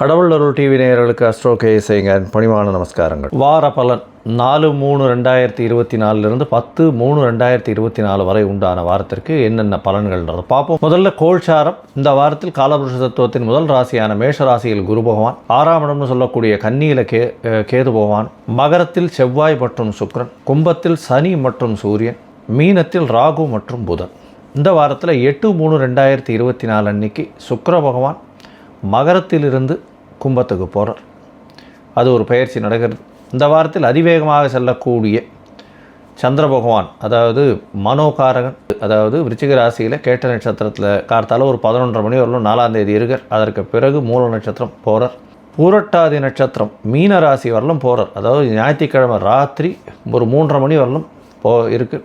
கடவுள் அருள் டிவி நேயர்களுக்கு அஸ்ட்ரோ கேஎஸ்ஐங்க பணிவான நமஸ்காரங்கள். வார பலன் நாலு மூணு ரெண்டாயிரத்தி இருபத்தி நாலுலேருந்து பத்து மூணு ரெண்டாயிரத்தி இருபத்தி நாலு வரை உண்டான வாரத்திற்கு என்னென்ன பலன்கள்ன்றது பார்ப்போம். முதல்ல கோல்சாரம். இந்த வாரத்தில் காலபுருஷ தத்துவத்தின் முதல் ராசியான மேஷ ராசியில் குரு பகவான் ஆறாம் இடம்னு சொல்லக்கூடிய கன்னியில கே கேது பகவான் மகரத்தில் செவ்வாய் மற்றும் சுக்ரன் கும்பத்தில் சனி மற்றும் சூரியன் மீனத்தில் ராகு மற்றும் புதன். இந்த வாரத்தில் எட்டு மூணு ரெண்டாயிரத்தி இருபத்தி நாலு அன்னைக்கு சுக்கர பகவான் மகரத்திலிருந்து கும்பத்துக்கு போகிறார் அது ஒரு பயிற்சி நடக்கிறது. இந்த வாரத்தில் அதிவேகமாக செல்லக்கூடிய சந்திர பகவான் அதாவது மனோகாரகன் அதாவது விருச்சிக ராசியில் கேட்ட நட்சத்திரத்தில் கார்த்தால ஒரு பதினொன்றரை மணி வரலும் நாலாம் தேதி இருக்கார். அதற்கு பிறகு மூல நட்சத்திரம் போகிறார் பூரட்டாதி நட்சத்திரம் மீன ராசி வரலும் போகிறார் அதாவது ஞாயிற்றுக்கிழமை ராத்திரி ஒரு மூன்றரை மணி வரலும் போ இருக்குது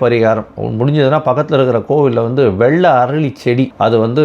பரிகாரம். முடிஞ்சதுன்னா பக்கத்தில் இருக்கிற கோவிலில் வந்து வெள்ளை அரளி செடி அது வந்து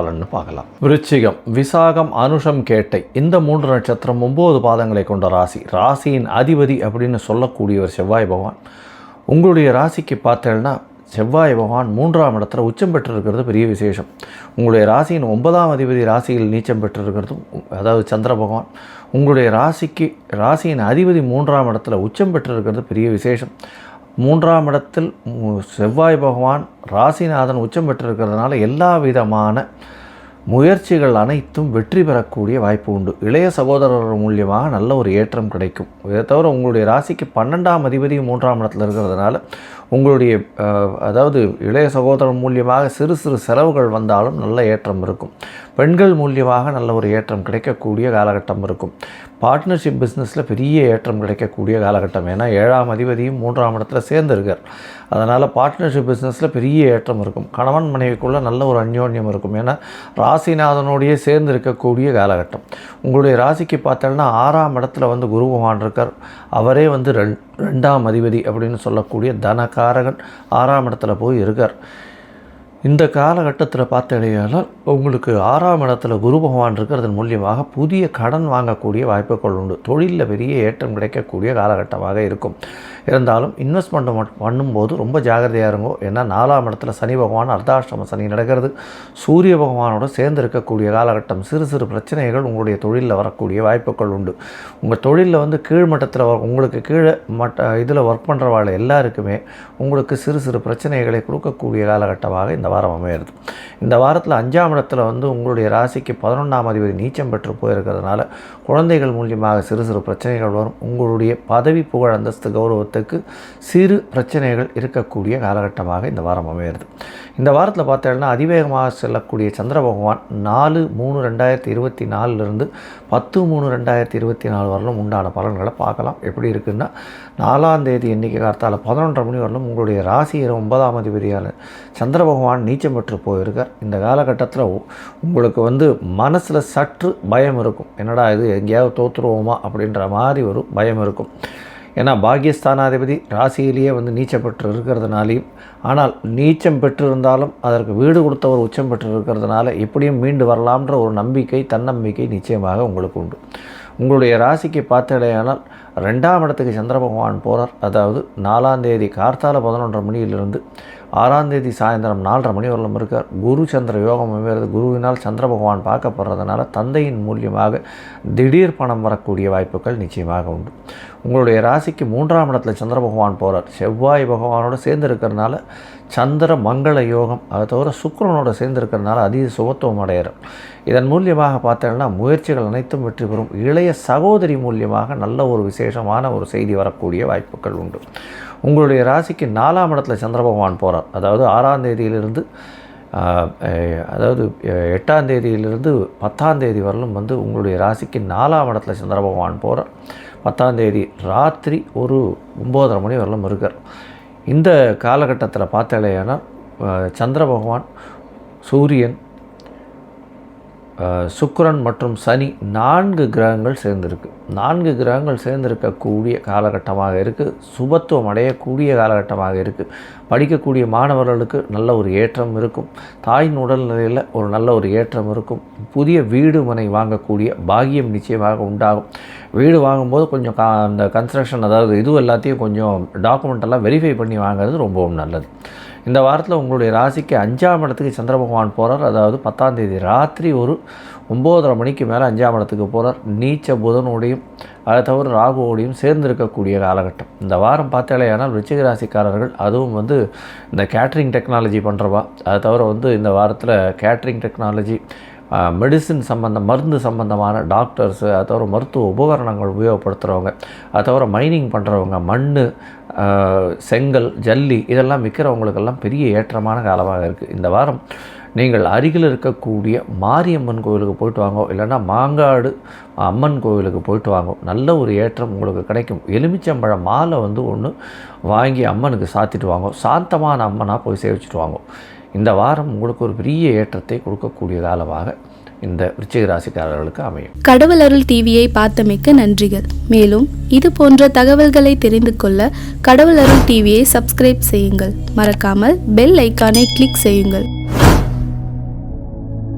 பலன்னு பார்க்கலாம். விருச்சிகம் விசாகம் அனுஷம் கேட்டை இந்த மூன்று நட்சத்திரம் ஒம்பது பாதங்களை கொண்ட ராசி. ராசியின் அதிபதி அப்படின்னு சொல்லக்கூடியவர் செவ்வாய் பகவான். உங்களுடைய ராசிக்கு பார்த்தேன்னா செவ்வாய் பகவான் மூன்றாம் இடத்துல உச்சம் பெற்றிருக்கிறது பெரிய விசேஷம். உங்களுடைய ராசியின் ஒன்பதாம் அதிபதி ராசியில் நீச்சம் பெற்றிருக்கிறதும் அதாவது சந்திர பகவான். உங்களுடைய ராசிக்கு ராசியின் அதிபதி மூன்றாம் இடத்துல உச்சம் பெற்றிருக்கிறது பெரிய விசேஷம். மூன்றாம் இடத்தில் மு- செவ்வாய் பகவான் ராசிநாதன் உச்சம் பெற்றிருக்கிறதுனால எல்லா விதமான முயற்சிகள் அனைத்தும் வெற்றி பெறக்கூடிய வாய்ப்பு உண்டு. இளைய சகோதரர் மூலியமாக நல்ல ஒரு ஏற்றம் கிடைக்கும். இதை தவிர உங்களுடைய ராசிக்கு பன்னெண்டாம் அதிபதி மூன்றாம் இடத்துல இருக்கிறதுனால உங்களுடைய அதாவது இளைய சகோதரன் மூலியமாக சிறு சிறு செலவுகள் வந்தாலும் நல்ல ஏற்றம் இருக்கும். பெண்கள் மூலியமாக நல்ல ஒரு ஏற்றம் கிடைக்கக்கூடிய காலகட்டம் இருக்கும். பார்ட்னர்ஷிப் பிஸ்னஸில் பெரிய ஏற்றம் கிடைக்கக்கூடிய காலகட்டம். ஏன்னா ஏழாம் அதிபதியும் மூன்றாம் இடத்துல சேர்ந்துருக்கார். அதனால் பார்ட்னர்ஷிப் பிஸ்னஸில் பெரிய ஏற்றம் இருக்கும். கணவன் மனைவிக்குள்ளே நல்ல ஒரு அந்யோன்யம் இருக்கும். ஏன்னா ராசிநாதனோடையே சேர்ந்து இருக்கக்கூடிய காலகட்டம். உங்களுடைய ராசிக்கு பார்த்தோன்னா ஆறாம் இடத்துல வந்து குரு பகவான் இருக்கார். அவரே வந்து ரெண்டு ரெண்டாம் அதிபதி அப்படின்னு சொல்லக்கூடிய தனகாரகன் ஆறாம் இடத்துல போய் இருக்கார். இந்த காலகட்டத்தில் பார்த்தடையானால் உங்களுக்கு ஆறாம் இடத்துல குரு பகவான் இருக்கிறதன் மூலியமாக புதிய கடன் வாங்கக்கூடிய வாய்ப்புகள் உண்டு. தொழிலில் பெரிய ஏற்றம் கிடைக்கக்கூடிய காலகட்டமாக இருக்கும். இருந்தாலும் இன்வெஸ்ட்மெண்ட் பண்ணும்போது ரொம்ப ஜாகிரதையாக இருங்கோ. ஏன்னா நாலாம் இடத்துல சனி பகவான் அர்த்தாஷ்டம சனி நடக்கிறது. சூரிய பகவானோட சேர்ந்து இருக்கக்கூடிய காலகட்டம் சிறு சிறு பிரச்சனைகள் உங்களுடைய தொழிலில் வரக்கூடிய வாய்ப்புகள் உண்டு. உங்கள் தொழிலில் வந்து கீழ்மட்டத்தில் உங்களுக்கு கீழே மட்ட இதில் ஒர்க் பண்ணுறவாள் எல்லாருக்குமே உங்களுக்கு சிறு சிறு பிரச்சனைகளை கொடுக்கக்கூடிய காலகட்டமாக இந்த வாரம் அமையிறது. இந்த வாரத்தில் அஞ்சாம் இடத்துல வந்து உங்களுடைய ராசிக்கு பதினொன்றாம் அதிபதி நீச்சம் பெற்று போயிருக்கிறதுனால குழந்தைகள் மூலியமாக சிறு சிறு பிரச்சனைகள் வரும். உங்களுடைய பதவி புகழ் அந்தஸ்து குடும்பத்துக்கு சிறு பிரச்சனைகள் இருக்கக்கூடிய காலகட்டமாக இந்த வாரம் அமையிறது இந்த வாரத்தில் பார்த்தீங்கன்னா அதிவேகமாக செல்லக்கூடிய சந்திர பகவான் நாலு மூணு ரெண்டாயிரத்தி இருபத்தி நாலுலேருந்து பத்து மூணு ரெண்டாயிரத்தி இருபத்தி நாலு வரலும் உண்டான பலன்களை பார்க்கலாம். எப்படி இருக்குன்னா நாலாம் தேதி எண்ணிக்கை காலத்தால் பதினொன்றரை மணி வரலும் உங்களுடைய ராசியில் ஒன்பதாம் அதிபதியான சந்திர பகவான் நீச்சம் பெற்று போயிருக்கார். இந்த காலகட்டத்தில் உங்களுக்கு வந்து மனசில் சற்று பயம் இருக்கும். என்னடா இது எங்கேயாவது தோற்றுருவோமா அப்படின்ற மாதிரி ஒரு பயம் இருக்கும். ஏன்னா பாகியஸ்தானாதிபதி ராசியிலேயே வந்து நீச்சம் பெற்று இருக்கிறதுனாலையும் ஆனால் நீச்சம் பெற்றிருந்தாலும் அதற்கு வீடு கொடுத்தவர் உச்சம் பெற்று இருக்கிறதுனால எப்படியும் மீண்டு வரலாம்ன்ற ஒரு நம்பிக்கை தன்னம்பிக்கை நிச்சயமாக உங்களுக்கு உண்டு. உங்களுடைய ராசிக்கு பார்த்தடையானால் ரெண்டாம் இடத்துக்கு சந்திர பகவான் போகிறார் அதாவது நாலாம் தேதி கார்த்தால பதினொன்றரை மணியிலிருந்து ஆறாம் தேதி சாயந்தரம் நாலரை மணி வரலும் இருக்கார். குரு சந்திர யோகம் அமைகிறது. குருவினால் சந்திர பகவான் பார்க்கப்படுறதுனால தந்தையின் மூலியமாக திடீர் பணம் வரக்கூடிய வாய்ப்புகள் நிச்சயமாக உண்டு. உங்களுடைய ராசிக்கு மூன்றாம் இடத்துல சந்திர பகவான் போகிறார் செவ்வாய் பகவானோடு சேர்ந்து இருக்கிறதுனால சந்திர மங்கள யோகம் அதை தவிர சுக்கரனோட சேர்ந்து இருக்கிறதுனால அதீத சுகத்துவம் அடையிறார் இதன் மூலியமாக பார்த்தீங்கன்னா முயற்சிகள் அனைத்தும் வெற்றி பெறும். இளைய சகோதரி மூலியமாக நல்ல ஒரு விசேஷமான ஒரு செய்தி வரக்கூடிய வாய்ப்புகள் உண்டு. உங்களுடைய ராசிக்கு நாலாம் இடத்துல சந்திர பகவான் போகிறார் அதாவது ஆறாம் தேதியிலிருந்து அதாவது எட்டாம் தேதியிலிருந்து பத்தாம் தேதி வரலும் வந்து உங்களுடைய ராசிக்கு நாலாம் இடத்துல சந்திர பகவான் போகிறார் பத்தாம் தேதி ராத்திரி ஒரு ஒம்போதரை மணி வரலும் இருக்கார். இந்த காலகட்டத்தில் பார்த்தாலேனா சந்திர பகவான் சூரியன் சுக்கரன் மற்றும் சனி நான்கு கிரகங்கள் சேர்ந்திருக்கு. நான்கு கிரகங்கள் சேர்ந்திருக்கக்கூடிய காலகட்டமாக இருக்குது சுபத்துவம் அடையக்கூடிய காலகட்டமாக இருக்குது படிக்கக்கூடிய மாணவர்களுக்கு நல்ல ஒரு ஏற்றம் இருக்கும். தாயின் உடல்நிலையில் ஒரு நல்ல ஒரு ஏற்றம் இருக்கும். புதிய வீடு மனை வாங்கக்கூடிய பாகியம் நிச்சயமாக உண்டாகும். வீடு வாங்கும்போது கொஞ்சம் கா அந்த கன்ஸ்ட்ரக்ஷன் அதாவது இது எல்லாத்தையும் கொஞ்சம் டாக்குமெண்ட் எல்லாம் வெரிஃபை பண்ணி வாங்குறது ரொம்பவும் நல்லது. இந்த வாரத்தில் உங்களுடைய ராசிக்கு அஞ்சாம் இடத்துக்கு சந்திர பகவான் போகிறார் அதாவது பத்தாம் தேதி ராத்திரி ஒரு ஒம்போதரை மணிக்கு மேலே அஞ்சாம் இடத்துக்கு போகிறார் நீச்ச புதனோடையும் அதை தவிர ராகுவோடையும் சேர்ந்து இருக்கக்கூடிய காலகட்டம். இந்த வாரம் பார்த்தாலேயானால் விருச்சிக ராசிக்காரர்கள் அதுவும் வந்து இந்த கேட்ரிங் டெக்னாலஜி பண்ணுறவா அதை தவிர வந்து இந்த வாரத்தில் கேட்ரிங் டெக்னாலஜி மெடிசின் சம்பந்தம் மருந்து சம்பந்தமான டாக்டர்ஸு அது தவிர மருத்துவ உபகரணங்கள் உபயோகப்படுத்துகிறவங்க அது தவிர மைனிங் பண்ணுறவங்க மண் செங்கல் ஜல்லி இதெல்லாம் விற்கிறவங்களுக்கெல்லாம் பெரிய ஏற்றமான காலமாக இருக்குது இந்த வாரம் நீங்கள் அருகில் இருக்கக்கூடிய மாரியம்மன் கோவிலுக்கு போயிட்டு வாங்கோ இல்லைன்னா மாங்காடு அம்மன் கோவிலுக்கு போயிட்டு வாங்கோ. நல்ல ஒரு ஏற்றம் உங்களுக்கு கிடைக்கும். எலுமிச்சம்பழம் மாலை வந்து ஒன்று வாங்கி அம்மனுக்கு சாத்திட்டு வாங்கோ. சாந்தமான அம்மனாக போய் சேவிச்சுட்டு வாங்கோ. இந்த வாரம் உங்களுக்கு ஒரு பெரிய ஏற்றத்தை கொடுக்கக்கூடிய காலமாக இந்த விருச்சிக ராசிக்காரர்களுக்கு அமையும். கடவுள் அருள் டிவியை பார்த்தமைக்க நன்றிகள். மேலும் இது போன்ற தகவல்களை தெரிந்து கொள்ள கடவுள் அருள் டிவியை சப்ஸ்கிரைப் செய்யுங்கள். மறக்காமல் பெல் ஐக்கானை கிளிக் செய்யுங்கள்.